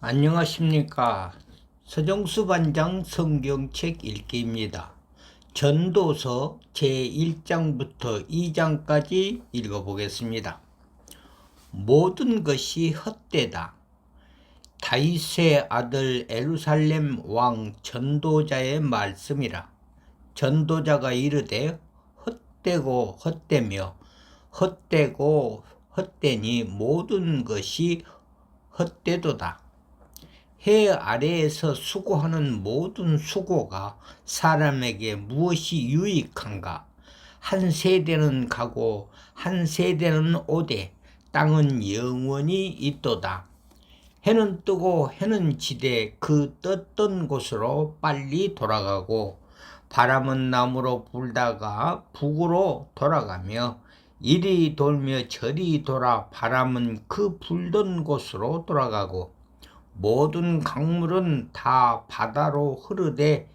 안녕하십니까. 서정수 반장 성경책 읽기입니다. 전도서 제1장부터 2장까지 읽어보겠습니다. 모든 것이 헛되다. 다윗의 아들 에루살렘 왕 전도자의 말씀이라. 전도자가 이르되 헛되고 헛되며 헛되고 헛되니 모든 것이 헛되도다. 해 아래에서 수고하는 모든 수고가 사람에게 무엇이 유익한가? 한 세대는 가고 한 세대는 오되 땅은 영원히 있도다. 해는 뜨고 해는 지되 그 떴던 곳으로 빨리 돌아가고 바람은 남으로 불다가 북으로 돌아가며 이리 돌며 저리 돌아 바람은 그 불던 곳으로 돌아가고 모든 강물은 다 바다로 흐르되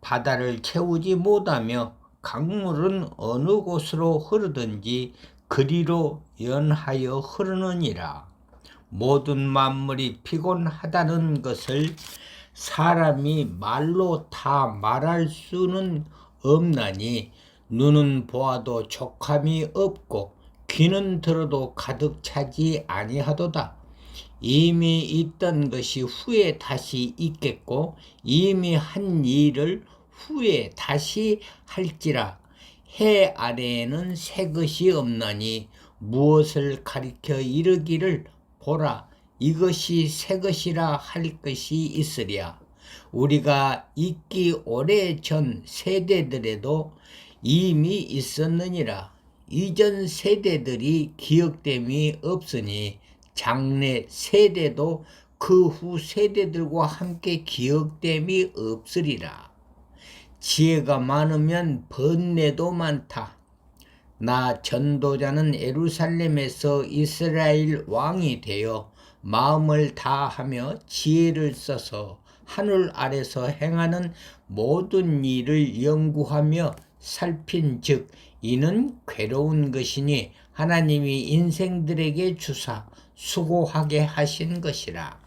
바다를 채우지 못하며 강물은 어느 곳으로 흐르든지 그리로 연하여 흐르느니라. 모든 만물이 피곤하다는 것을 사람이 말로 다 말할 수는 없나니 눈은 보아도 족함이 없고 귀는 들어도 가득 차지 아니하도다. 이미 있던 것이 후에 다시 있겠고 이미 한 일을 후에 다시 할지라. 해 아래에는 새 것이 없나니 무엇을 가리켜 이르기를 보라. 이것이 새 것이라 할 것이 있으랴. 우리가 있기 오래 전 세대들에도 이미 있었느니라. 이전 세대들이 기억됨이 없으니 장래 세대도 그 후 세대들과 함께 기억됨이 없으리라. 지혜가 많으면 번뇌도 많다. 나 전도자는 에루살렘에서 이스라엘 왕이 되어 마음을 다하며 지혜를 써서 하늘 아래서 행하는 모든 일을 연구하며 살핀 즉 이는 괴로운 것이니 하나님이 인생들에게 주사 수고하게 하신 것이라.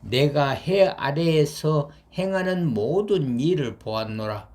내가 해 아래에서 행하는 모든 일을 보았노라.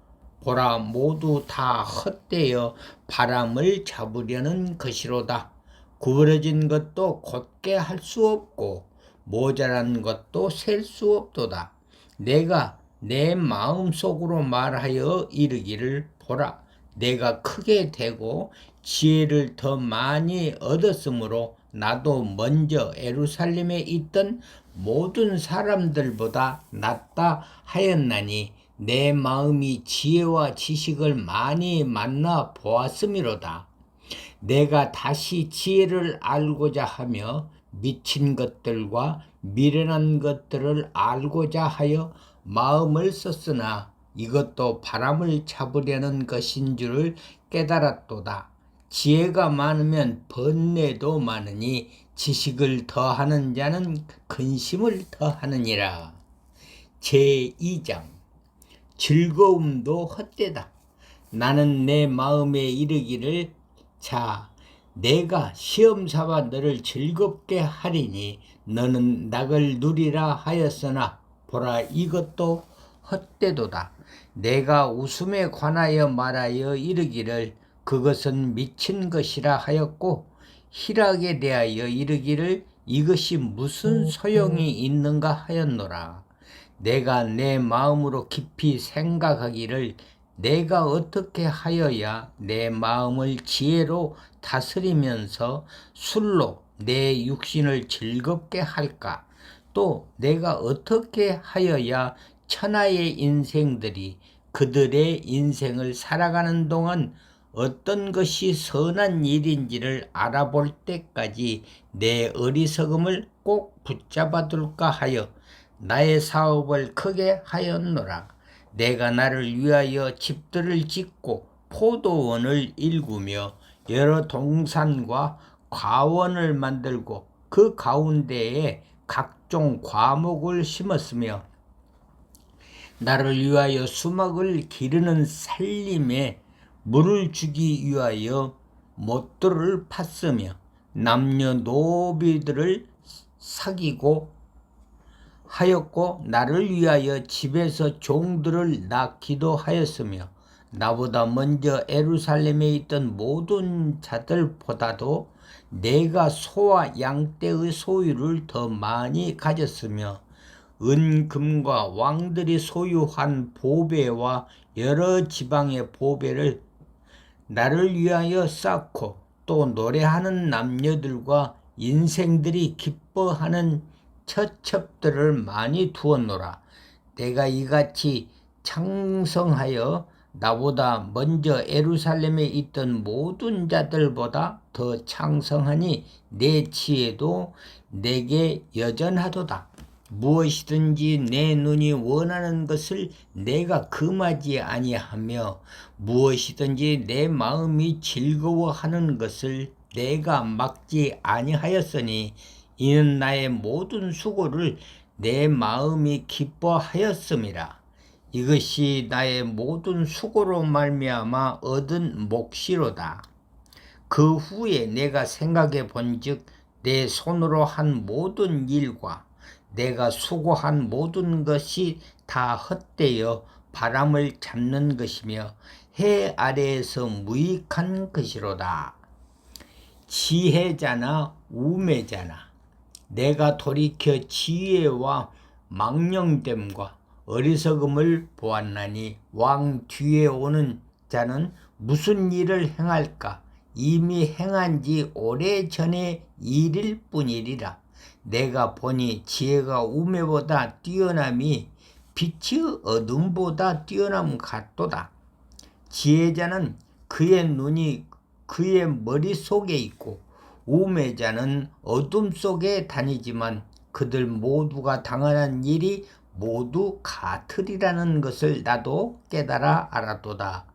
보라 모두 다 헛되어 바람을 잡으려는 것이로다. 구부러진 것도 곧게 할 수 없고 모자란 것도 셀 수 없도다. 내가 내 마음 속으로 말하여 이르기를 보라. 내가 크게 되고 지혜를 더 많이 얻었으므로 나도 먼저 에루살렘에 있던 모든 사람들보다 낫다 하였나니 내 마음이 지혜와 지식을 많이 만나 보았음이로다. 내가 다시 지혜를 알고자 하며 미친 것들과 미련한 것들을 알고자 하여 마음을 썼으나 이것도 바람을 잡으려는 것인 줄을 깨달았도다. 지혜가 많으면 번뇌도 많으니 지식을 더하는 자는 근심을 더하느니라. 제2장 즐거움도 헛되다. 나는 내 마음에 이르기를 자 내가 시험 삼아 너를 즐겁게 하리니 너는 낙을 누리라 하였으나 보라 이것도 헛되도다. 내가 웃음에 관하여 말하여 이르기를 그것은 미친 것이라 하였고 희락에 대하여 이르기를 이것이 무슨 소용이 있는가 하였노라. 내가 내 마음으로 깊이 생각하기를 내가 어떻게 하여야 내 마음을 지혜로 다스리면서 술로 내 육신을 즐겁게 할까? 또 내가 어떻게 하여야 천하의 인생들이 그들의 인생을 살아가는 동안 어떤 것이 선한 일인지를 알아볼 때까지 내 어리석음을 꼭 붙잡아 둘까 하여 나의 사업을 크게 하였노라. 내가 나를 위하여 집들을 짓고 포도원을 일구며 여러 동산과 과원을 만들고 그 가운데에 각종 과목을 심었으며 나를 위하여 수막을 기르는 살림에 물을 주기 위하여 못들을 팠으며 남녀 노비들을 사귀고 하였고 나를 위하여 집에서 종들을 낳기도 하였으며 나보다 먼저 에루살렘에 있던 모든 자들보다도 내가 소와 양떼의 소유를 더 많이 가졌으며 은금과 왕들이 소유한 보배와 여러 지방의 보배를 나를 위하여 쌓고 또 노래하는 남녀들과 인생들이 기뻐하는 처첩들을 많이 두었노라. 내가 이같이 창성하여 나보다 먼저 에루살렘에 있던 모든 자들보다 더 창성하니 내 지혜도 내게 여전하도다. 무엇이든지 내 눈이 원하는 것을 내가 금하지 아니하며 무엇이든지 내 마음이 즐거워하는 것을 내가 막지 아니하였으니 이는 나의 모든 수고를 내 마음이 기뻐하였음이라. 이것이 나의 모든 수고로 말미암아 얻은 몫이로다. 그 후에 내가 생각해 본즉 내 손으로 한 모든 일과 내가 수고한 모든 것이 다 헛되어 바람을 잡는 것이며 해 아래에서 무익한 것이로다. 지혜자나 우매자나 내가 돌이켜 지혜와 망령됨과 어리석음을 보았나니 왕 뒤에 오는 자는 무슨 일을 행할까? 이미 행한 지 오래전의 일일 뿐이리라 내가 보니 지혜가 우매보다 뛰어남이 빛이 어둠보다 뛰어남 같도다 지혜자는 그의 눈이 그의 머릿속에 있고 우매자는 어둠 속에 다니지만 그들 모두가 당하는 일이 모두 같으리라는 것을 나도 깨달아 알았도다.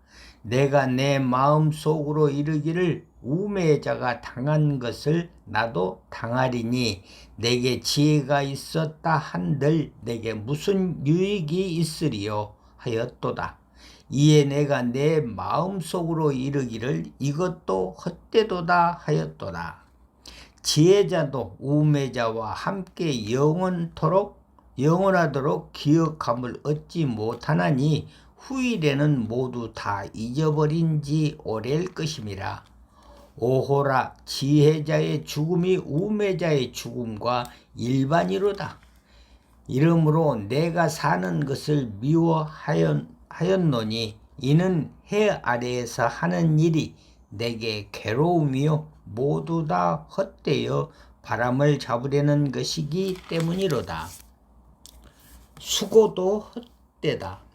내가 내 마음 속으로 이르기를 우매자가 당한 것을 나도 당하리니 내게 지혜가 있었다 한들 내게 무슨 유익이 있으리요 하였도다. 이에 내가 내 마음 속으로 이르기를 이것도 헛되도다 하였도다. 지혜자도 우매자와 함께 영원토록 영원하도록 기억함을 얻지 못하나니 후일에는 모두 다 잊어버린 지 오래일 것임이라. 오호라 지혜자의 죽음이 우매자의 죽음과 일반이로다. 이러므로 내가 사는 것을 미워하였노니 이는 해 아래에서 하는 일이 내게 괴로움이요 모두 다 헛되어 바람을 잡으려는 것이기 때문이로다. 수고도 헛되다.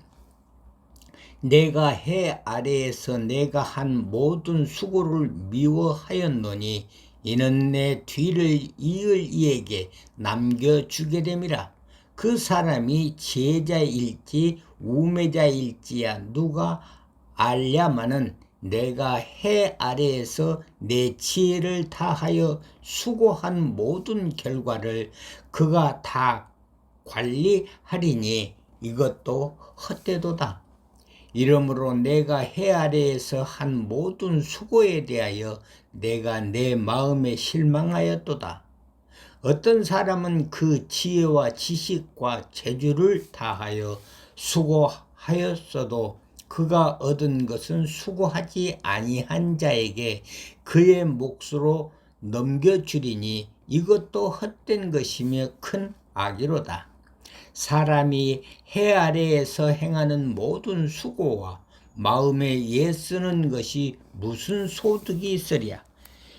내가 해 아래에서 내가 한 모든 수고를 미워하였노니 이는 내 뒤를 이을 이에게 남겨주게 됨이라. 그 사람이 제자일지 우매자일지야 누가 알랴마는 내가 해 아래에서 내 지혜를 다하여 수고한 모든 결과를 그가 다 관리하리니 이것도 헛되도다. 이러므로 내가 해 아래에서 한 모든 수고에 대하여 내가 내 마음에 실망하였도다. 어떤 사람은 그 지혜와 지식과 재주를 다하여 수고하였어도 그가 얻은 것은 수고하지 아니한 자에게 그의 몫으로 넘겨주리니 이것도 헛된 것이며 큰 악이로다. 사람이 해 아래에서 행하는 모든 수고와 마음에 예쓰는 것이 무슨 소득이 있으랴.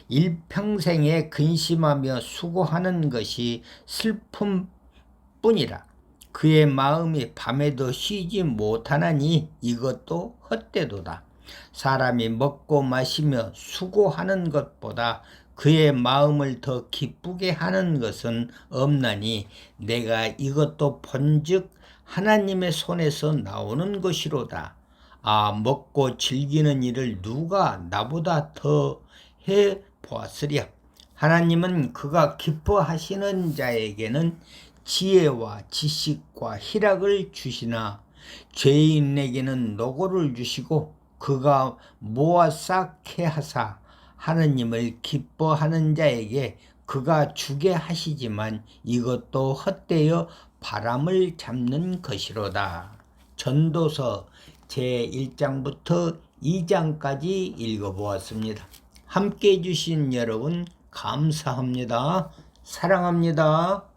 일평생에 근심하며 수고하는 것이 슬픔뿐이라. 그의 마음이 밤에도 쉬지 못하나니 이것도 헛되도다. 사람이 먹고 마시며 수고하는 것보다 그의 마음을 더 기쁘게 하는 것은 없나니 내가 이것도 본즉 하나님의 손에서 나오는 것이로다. 아 먹고 즐기는 일을 누가 나보다 더 해 보았으랴. 하나님은 그가 기뻐하시는 자에게는 지혜와 지식과 희락을 주시나 죄인에게는 노고를 주시고 그가 모아 쌓게 하사 하느님을 기뻐하는 자에게 그가 주게 하시지만 이것도 헛되어 바람을 잡는 것이로다. 전도서 제1장부터 2장까지 읽어보았습니다. 함께 해주신 여러분 감사합니다. 사랑합니다.